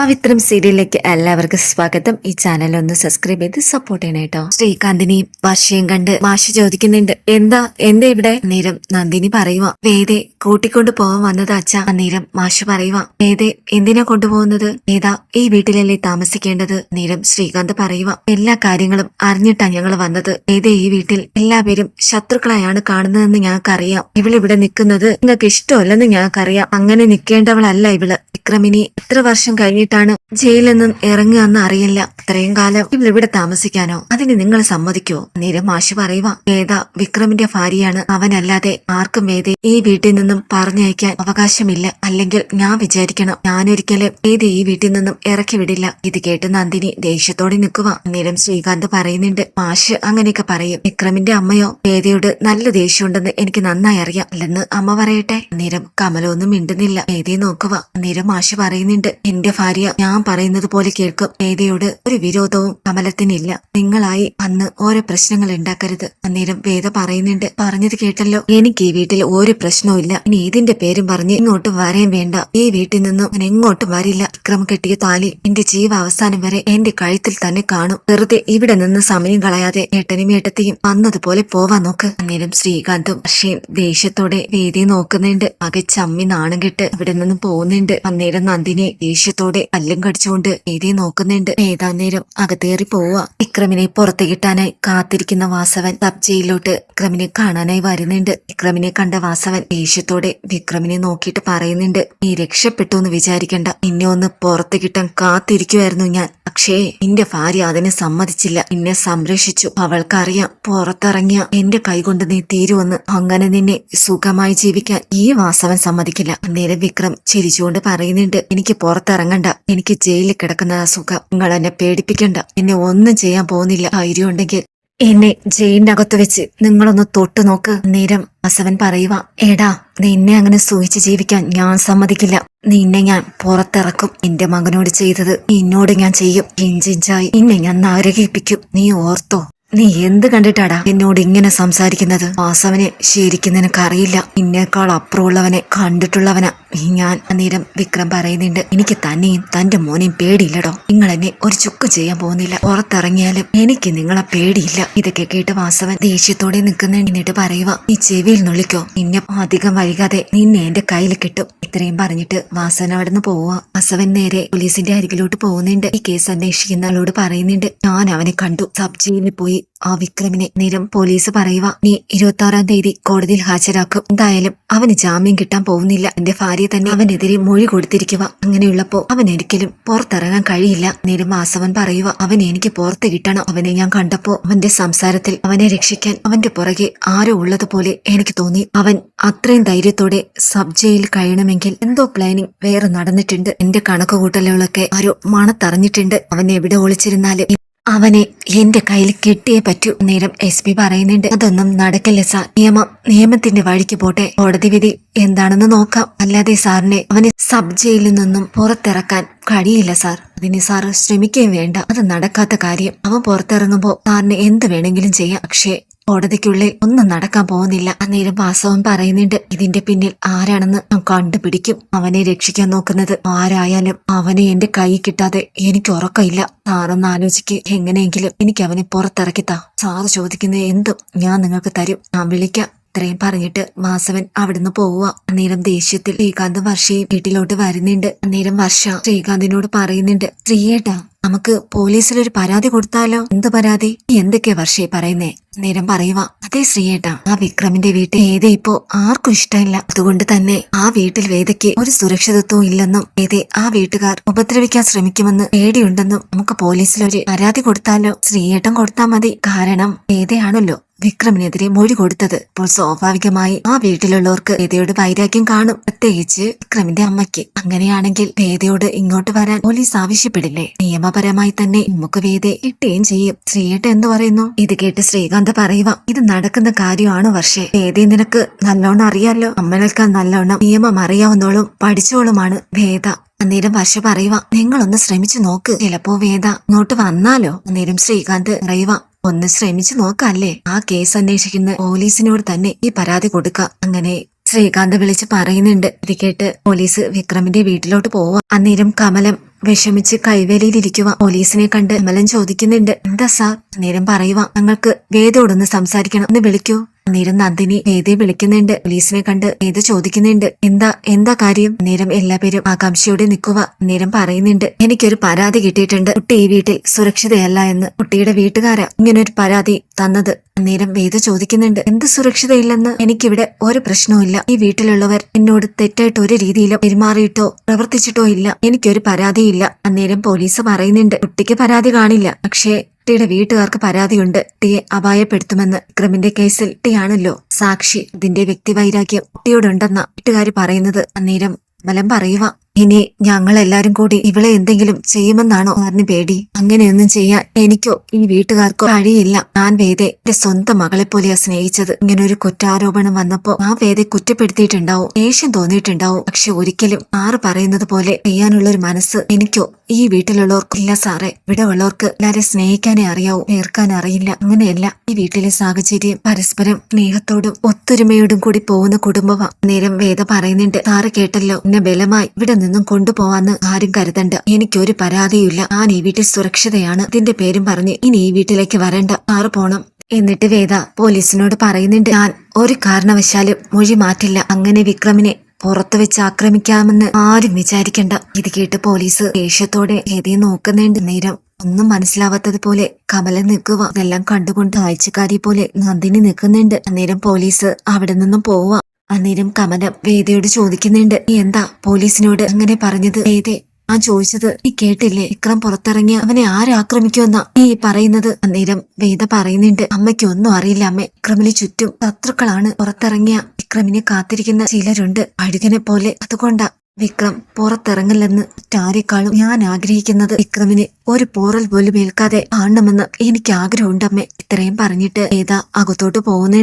പവിത്രം സീരിയലിലേക്ക് എല്ലാവർക്കും സ്വാഗതം. ഈ ചാനൽ ഒന്ന് സബ്സ്ക്രൈബ് ചെയ്ത് സപ്പോർട്ട് ചെയ്യണം കേട്ടോ ശ്രീകാന്തിനെയും വർഷയും കണ്ട് മാഷ് ചോദിക്കുന്നുണ്ട് എന്താ എന്താ ഇവിടെ? നേരം നന്ദിനി പറയുക വേദെ കൂട്ടിക്കൊണ്ടു പോവാൻ വന്നത് അച്ഛ. നേരം മാഷ് പറയുക വേദെ എന്തിനാ കൊണ്ടുപോകുന്നത്? ഏതാ ഈ വീട്ടിലല്ലേ താമസിക്കേണ്ടത്? നേരം ശ്രീകാന്ത് പറയുക എല്ലാ കാര്യങ്ങളും അറിഞ്ഞിട്ടാ ഞങ്ങൾ വന്നത്. ഏതേ ഈ വീട്ടിൽ എല്ലാവരും ശത്രുക്കളായാണ് കാണുന്നതെന്ന് ഞങ്ങൾക്കറിയാം. ഇവളിവിടെ നിൽക്കുന്നത് നിങ്ങൾക്ക് ഇഷ്ടമല്ലെന്ന് ഞങ്ങൾക്കറിയാം. അങ്ങനെ നിൽക്കേണ്ടവളല്ല ഇവൾ. വിക്രമിനി എത്ര വർഷം കഴിഞ്ഞിട്ടാണ് ജയിലിൽ നിന്നും ഇറങ്ങുകയെന്ന് അറിയില്ല. ഇത്രയും കാലം ഇവിടെ താമസിക്കാനോ? അതിന് നിങ്ങൾ സമ്മതിക്കോ നേരം മാഷി പറയുക വേദ വിക്രമിന്റെ ഭാര്യയാണ്. അവനല്ലാതെ ആർക്കും വേദ ഈ വീട്ടിൽ നിന്നും പറഞ്ഞയക്കാൻ അവകാശമില്ല. അല്ലെങ്കിൽ ഞാൻ വിചാരിക്കണം ഞാനൊരിക്കലും വേദ ഈ വീട്ടിൽ നിന്നും ഇറക്കി വിടില്ല. ഇത് കേട്ട് നന്ദിനി ദേഷ്യത്തോടെ നിൽക്കുക. നേരം ശ്രീകാന്ത് പറയുന്നുണ്ട് മാഷ് അങ്ങനെയൊക്കെ പറയും. വിക്രമിന്റെ അമ്മയോ വേദയോട് നല്ല ദേഷ്യമുണ്ടെന്ന് എനിക്ക് നന്നായി അറിയാം. അല്ലെന്ന് അമ്മ പറയട്ടെ? നേരം കമലൊന്നും മിണ്ടുന്നില്ല. വേദയെ നോക്കുക. നേരം മാഷ് പറയുന്നുണ്ട് എന്റെ ഭാര്യ ഞാൻ പറയുന്നത് പോലെ കേൾക്കും. വേദയോട് ഒരു വിരോധവും കമലത്തിനില്ല. നിങ്ങളായി അന്ന് ഓരോ പ്രശ്നങ്ങൾ ഉണ്ടാക്കരുത്. അന്നേരം വേദ പറയുന്നുണ്ട് പറഞ്ഞത് കേട്ടല്ലോ. എനിക്ക് ഈ വീട്ടിൽ ഒരു പ്രശ്നവും ഇല്ല. ഇനി ഇതിന്റെ പേരും പറഞ്ഞ് ഇങ്ങോട്ട് വരേം വേണ്ട. ഈ വീട്ടിൽ നിന്നും ഞാൻ എങ്ങോട്ടും വരില്ല. വിക്രം കെട്ടിയ താലി എന്റെ ജീവ അവസാനം വരെ എന്റെ കഴുത്തിൽ തന്നെ കാണും. വെറുതെ ഇവിടെ നിന്ന് സമയം കളയാതെ ഏട്ടനും ഏട്ടത്തെയും വന്നതുപോലെ പോവാൻ നോക്ക്. അന്നേരം ശ്രീകാന്തും പക്ഷേ ദേഷ്യത്തോടെ വേദിയെ നോക്കുന്നുണ്ട്. ആകെ നാണം കെട്ട് ഇവിടെ നിന്നും പോകുന്നുണ്ട്. അന്നേരം നന്ദിനെ ദേഷ്യത്തോടെ പല്ലും കടിച്ചുകൊണ്ട് എഴുതി നോക്കുന്നുണ്ട്. ഏതാന്നേരം അകത്തേറി പോവുക വിക്രമിനെ പുറത്തു കിട്ടാനായി കാത്തിരിക്കുന്ന വാസവൻ സബ് ജയിലിലോട്ട് വിക്രമിനെ കാണാനായി വരുന്നുണ്ട്. വിക്രമിനെ കണ്ട വാസവൻ ദേഷ്യത്തോടെ വിക്രമിനെ നോക്കിയിട്ട് പറയുന്നുണ്ട് നീ രക്ഷപ്പെട്ടു എന്ന് വിചാരിക്കണ്ട. നിന്നെ ഒന്ന് പുറത്തു കിട്ടാൻ കാത്തിരിക്കുമായിരുന്നു ഞാൻ. പക്ഷേ നിന്റെ ഭാര്യ അതിനെ സമ്മതിച്ചില്ല. നിന്നെ സംരക്ഷിച്ചു. അവൾക്കറിയാം. പുറത്തിറങ്ങിയ എന്റെ കൈകൊണ്ട് നീ തീരുവെന്ന്. അങ്ങനെ നിന്നെ സുഖമായി ജീവിക്കാൻ ഈ വാസവൻ സമ്മതിക്കില്ല. അന്നേരം വിക്രം ചിരിച്ചുകൊണ്ട് പറയുന്നുണ്ട് എനിക്ക് പുറത്തിറങ്ങണ്ട. എനിക്ക് ജയിലിൽ കിടക്കുന്ന സുഖം. നിങ്ങൾ എന്നെ പേടിപ്പിക്കണ്ട. എന്നെ ഒന്നും ചെയ്യാൻ പോകുന്നില്ല. ധൈര്യം ഉണ്ടെങ്കിൽ എന്നെ ജയിലിനകത്ത് വെച്ച് നിങ്ങളൊന്ന് തൊട്ടു നോക്ക് നേരം അസവൻ പറയുക എടാ നിന്നെ അങ്ങനെ സൂഹിച്ച് ജീവിക്കാൻ ഞാൻ സമ്മതിക്കില്ല. നിന്നെ ഞാൻ പുറത്തിറക്കും. എന്റെ മകനോട് ചെയ്തത് നിന്നോട് ഞാൻ ചെയ്യും. ഇഞ്ചിഞ്ചായി. നിന്നെ ഞാൻ നരകിപ്പിക്കും. നീ ഓർത്തോ? നീ എന്ത് കണ്ടിട്ടാടാ എന്നോട് ഇങ്ങനെ സംസാരിക്കുന്നത്? വാസവനെ ശരിക്കും നിനക്കറിയില്ല. നിന്നേക്കാൾ അപ്പുറമുള്ളവനെ കണ്ടിട്ടുള്ളവനാ. ഞാൻ നേരം വിക്രം പറയുന്നുണ്ട് എനിക്ക് തന്നെയും തന്റെ മോനെയും പേടിയില്ലടോ. നിങ്ങൾ എന്നെ ഒരു ചുക്ക് ചെയ്യാൻ പോകുന്നില്ല. പുറത്തിറങ്ങിയാലും എനിക്ക് നിങ്ങളെ പേടിയില്ല. ഇതൊക്കെ കേട്ട് വാസവൻ ദേഷ്യത്തോടെ നിൽക്കുന്ന എന്നിട്ട് പറയുക നീ ചെവിയിൽ നുള്ളിക്കോ. നിന്നെ അധികം വൈകാതെ നിന്നെ എന്റെ കയ്യിൽ കിട്ടും. ഇത്രയും പറഞ്ഞിട്ട് വാസവൻ അവിടെ നിന്ന് പോവുക വാസവൻ നേരെ പോലീസിന്റെ അരികിലോട്ട് പോകുന്നുണ്ട്. ഈ കേസ് അന്വേഷിക്കുന്ന ആളോട് പറയുന്നുണ്ട് ഞാൻ അവനെ കണ്ടു. സബ് ജയിലിൽ പോയി ആ വിക്രമിനെ നേരം പോലീസ് പറയുക. നീ ഇരുപത്തി ആറാം തീയതി കോടതിയിൽ ഹാജരാക്കും. എന്തായാലും അവന് ജാമ്യം കിട്ടാൻ പോകുന്നില്ല. എന്റെ ഭാര്യ തന്നെ അവനെതിരെ മൊഴി കൊടുത്തിരിക്കുക. അങ്ങനെയുള്ളപ്പോ അവൻ ഒരിക്കലും പുറത്തിറങ്ങാൻ കഴിയില്ല. നേരം വാസവൻ പറയുക അവൻ എനിക്ക് പുറത്ത് കിട്ടണം. അവനെ ഞാൻ കണ്ടപ്പോ അവന്റെ സംസാരത്തിൽ അവനെ രക്ഷിക്കാൻ അവന്റെ പുറകെ ആരോ ഉള്ളതുപോലെ എനിക്ക് തോന്നി. അവൻ അത്രയും ധൈര്യത്തോടെ സബ് ജയിലിൽ കഴിയണമെങ്കിൽ എന്തോ പ്ലാനിങ് വേറെ നടന്നിട്ടുണ്ട്. എന്റെ കണക്കുകൂട്ടലുകളൊക്കെ ആരോ മണത്തറിഞ്ഞിട്ടുണ്ട്. അവൻ എവിടെ ഒളിച്ചിരുന്നാലും അവനെ എന്റെ കയ്യിൽ കിട്ടിയേ പറ്റൂ നേരം എസ് പി പറയുന്നുണ്ട്. അതൊന്നും നടക്കില്ല സാർ. നിയമം നിയമത്തിന്റെ വഴിക്ക് പോട്ടെ. കോടതി വിധി എന്താണെന്ന് നോക്കാം. അല്ലാതെ സാറിനെ അവനെ സബ് ജയിലിൽ നിന്നും പുറത്തിറക്കാൻ കഴിയില്ല സാർ. അതിന് സാർ ശ്രമിക്കുകയും വേണ്ട. അത് നടക്കാത്ത കാര്യം. അവൻ പുറത്തിറങ്ങുമ്പോൾ സാറിന് എന്ത് വേണമെങ്കിലും ചെയ്യാം. പക്ഷേ കോടതിക്കുള്ളിൽ ഒന്നും നടക്കാൻ പോകുന്നില്ല. അന്നേരം വാസവൻ പറയുന്നുണ്ട് ഇതിന്റെ പിന്നിൽ ആരാണെന്ന് ഞാൻ കണ്ടുപിടിക്കും. അവനെ രക്ഷിക്കാൻ നോക്കുന്നത് ആരായാലും അവനെ എന്റെ കൈ കിട്ടാതെ എനിക്ക് ഉറക്കമില്ല. സാറൊന്ന് ആലോചിക്ക് എങ്ങനെയെങ്കിലും എനിക്ക് അവനെ പുറത്തിറക്കിത്താ സാറ് ചോദിക്കുന്നത് എന്തും ഞാൻ നിങ്ങൾക്ക് തരും. ഞാൻ വിളിക്കാം. ഇത്രയും പറഞ്ഞിട്ട് വാസവൻ അവിടുന്ന് പോവുക അന്നേരം ദേഷ്യത്തിൽ ശ്രീകാന്ത് വർഷയും വീട്ടിലോട്ട് വരുന്നുണ്ട്. അന്നേരം വർഷ ശ്രീകാന്തിനോട് പറയുന്നുണ്ട് ശ്രീയേട്ടാ നമുക്ക് പോലീസിൽ ഒരു പരാതി കൊടുത്താലോ? എന്ത് പരാതി? എന്തൊക്കെയാ വർഷയെ പറയുന്നേ? നേരം പറയുക അതെ ശ്രീയേട്ടാ ആ വിക്രമിന്റെ വീട്ടിൽ വേദ ഇപ്പോ ആർക്കും ഇഷ്ടമില്ല. അതുകൊണ്ട് തന്നെ ആ വീട്ടിൽ വേദയ്ക്ക് ഒരു സുരക്ഷിതത്വവും ഇല്ലെന്നും വേദയെ ആ വീട്ടുകാർ ഉപദ്രവിക്കാൻ ശ്രമിക്കുമെന്ന് പേടിയുണ്ടെന്നും നമുക്ക് പോലീസിൽ ഒരു പരാതി കൊടുത്താലോ? ശ്രീയേട്ടൻ കൊടുത്താൽ മതി. കാരണം വേദയാണല്ലോ വിക്രമിനെതിരെ മൊഴി കൊടുത്തത്. അപ്പോൾ സ്വാഭാവികമായി ആ വീട്ടിലുള്ളവർക്ക് വേദയോട് വൈരാഗ്യം കാണും. പ്രത്യേകിച്ച് വിക്രമിന്റെ അമ്മയ്ക്ക്. അങ്ങനെയാണെങ്കിൽ വേദയോട് ഇങ്ങോട്ട് വരാൻ പോലീസ് ആവശ്യപ്പെടില്ലേ? നിയമപരമായി തന്നെ നമുക്ക് വേദയെ കിട്ടുകയും ചെയ്യും. ശ്രീയേട്ട എന്ന് പറയുന്നു. ഇത് കേട്ട് ശ്രീകാന്ത് പറയുക ഇത് നടക്കുന്ന കാര്യമാണ് പക്ഷേ വേദയെ നിനക്ക് നല്ലോണം അറിയാലോ? അമ്മനേക്കാൾ നല്ലോണം നിയമം അറിയാവുന്നോളും പഠിച്ചോളുമാണ് വേദ. അന്നേരം വർഷ പറയുക നിങ്ങളൊന്ന് ശ്രമിച്ചു നോക്ക്. ചിലപ്പോ വേദ ഇങ്ങോട്ട് വന്നാലോ? അന്നേരം ശ്രീകാന്ത് പറയുക ഒന്ന് ശ്രമിച്ചു നോക്കല്ലേ? ആ കേസ് അന്വേഷിക്കുന്ന പോലീസിനോട് തന്നെ ഈ പരാതി കൊടുക്കാം. അങ്ങനെ ശ്രീകാന്ത് വിളിച്ച് പറയുന്നുണ്ട്. ഇത് കേട്ട് പോലീസ് വിക്രമിന്റെ വീട്ടിലോട്ട് പോവാ. അന്നേരം കമലം വിഷമിച്ച് കൈവേലിയിലിരിക്കുക പോലീസിനെ കണ്ട് കമലൻ ചോദിക്കുന്നുണ്ട്. എന്താ സാർ? അന്നേരം പറയുക ഞങ്ങൾക്ക് വേദയോടൊന്ന് സംസാരിക്കണം. ഒന്ന് വിളിക്കൂ. നേരം നന്ദിനി നേതെ വിളിക്കുന്നുണ്ട്. പോലീസിനെ കണ്ട് നേത ചോദിക്കുന്നുണ്ട്. എന്താ എന്താ കാര്യം? നേരം എല്ലാപേരും ആകാംക്ഷയോടെ നിൽക്കുക നേരം പറയുന്നുണ്ട്. എനിക്കൊരു പരാതി കിട്ടിയിട്ടുണ്ട്. കുട്ടി ഈ വീട്ടിൽ സുരക്ഷിതയല്ല എന്ന്. കുട്ടിയുടെ വീട്ടുകാരാ ഇങ്ങനൊരു പരാതി തന്നത്. നേരം വേദ ചോദിക്കുന്നുണ്ട്. എന്ത് സുരക്ഷിതയില്ലെന്ന്? എനിക്കിവിടെ ഒരു പ്രശ്നവുമില്ല ഈ വീട്ടിലുള്ളവർ എന്നോട് തെറ്റായിട്ട് ഒരു രീതിയിലും പെരുമാറിയിട്ടോ പ്രവർത്തിച്ചിട്ടോ ഇല്ല. എനിക്കൊരു പരാതിയില്ല അന്നേരം പോലീസ് പറയുന്നുണ്ട്. കുട്ടിക്ക് പരാതി കാണില്ല. പക്ഷേ കുട്ടിയുടെ വീട്ടുകാർക്ക് പരാതിയുണ്ട്. ടിയെ അപായപ്പെടുത്തുമെന്ന് വിക്രമിന്റെ കേസിൽ ടിയാണല്ലോ. സാക്ഷി ഇതിന്റെ വ്യക്തിവൈരാഗ്യം ടിയോടുണ്ടെന്ന വീട്ടുകാർ പറയുന്നത്. അന്നേരം ബലം പറയുക ഇനി ഞങ്ങൾ എല്ലാരും കൂടി ഇവളെ എന്തെങ്കിലും ചെയ്യുമെന്നാണോ സാറിന് പേടി. അങ്ങനെയൊന്നും ചെയ്യാൻ എനിക്കോ ഈ വീട്ടുകാർക്കോ കഴിയില്ല. ഞാൻ വേദെ എന്റെ സ്വന്തം മകളെ പോലെയാ സ്നേഹിച്ചത്. ഇങ്ങനെ ഒരു കുറ്റാരോപണം വന്നപ്പോ ആ വേദെ കുറ്റപ്പെടുത്തിയിട്ടുണ്ടാവും. ദേഷ്യം തോന്നിയിട്ടുണ്ടാവും. പക്ഷെ ഒരിക്കലും ആറ് പറയുന്നത് പോലെ ചെയ്യാനുള്ള ഒരു മനസ്സ് എനിക്കോ ഈ വീട്ടിലുള്ളവർക്കില്ല സാറേ. ഇവിടെ ഉള്ളവർക്ക് എല്ലാരെ സ്നേഹിക്കാനേ അറിയാവൂ. നേർക്കാൻ അറിയില്ല. അങ്ങനെയല്ല ഈ വീട്ടിലെ സാഹചര്യം പരസ്പരം സ്നേഹത്തോടും ഒത്തൊരുമയോടും കൂടി പോകുന്ന കുടുംബമാ നേരം വേദ പറയുന്നുണ്ട് സാറ് കേട്ടല്ലോ എന്നെ ബലമായി. ഇവിടെ നിന്നും കൊണ്ടുപോവാന്ന് ആരും കരുതണ്ട. എനിക്കൊരു പരാതിയുമില്ല. ഞാൻ ഈ വീട്ടിൽ സുരക്ഷിതയാണ്. ഇതിന്റെ പേരും പറഞ്ഞ് ഇനി ഈ വീട്ടിലേക്ക് വരണ്ട. സാറ് പോണം. എന്നിട്ട് വേദ പോലീസിനോട് പറയുന്നുണ്ട്. ഞാൻ ഒരു കാരണവശാലും മൊഴി മാറ്റില്ല. അങ്ങനെ വിക്രമിനെ പുറത്തു വെച്ച് ആക്രമിക്കാമെന്ന് ആരും വിചാരിക്കണ്ട. ഇത് കേട്ട് പോലീസ് ദേഷ്യത്തോടെ വേദയെ നോക്കുന്നുണ്ട്. നേരം ഒന്നും മനസ്സിലാവാത്തത് പോലെ കമല നിൽക്കുക. ഇതെല്ലാം കണ്ടുകൊണ്ട് ആഴ്ചക്കാരി പോലെ നന്ദിനി നിൽക്കുന്നുണ്ട്. അന്നേരം പോലീസ് അവിടെ നിന്നും പോവുക. അന്നേരം കമലം വേദയോട് ചോദിക്കുന്നുണ്ട് "നീ എന്താ പോലീസിനോട് അങ്ങനെ പറഞ്ഞത്? വേദേ ആ ചോദിച്ചത് നീ കേട്ടില്ലേ? വിക്രം പുറത്തിറങ്ങിയ അവനെ ആരാക്രമിക്കുമെന്നാ നീ പറയുന്നത്? അന്നേരം വേദ പറയുന്നുണ്ട് അമ്മയ്ക്ക് ഒന്നും അറിയില്ല അമ്മ. വിക്രമിന് ചുറ്റും ശത്രുക്കളാണ്. പുറത്തിറങ്ങിയ വിക്രമിനെ കാത്തിരിക്കുന്ന ചിലരുണ്ട്. അഴുകനെ പോലെ അതുകൊണ്ടാ വിക്രം പുറത്തിറങ്ങില്ലെന്ന് മറ്റാരെക്കാളും ഞാൻ ആഗ്രഹിക്കുന്നത്. വിക്രമിന് ഒരു പോറൽ പോലും ഏൽക്കാതെ കാണണമെന്ന് എനിക്ക് ആഗ്രഹമുണ്ടമ്മേ ഇത്രയും പറഞ്ഞിട്ട് ഏതാ അകത്തോട്ട് പോകുന്നുണ്ട്.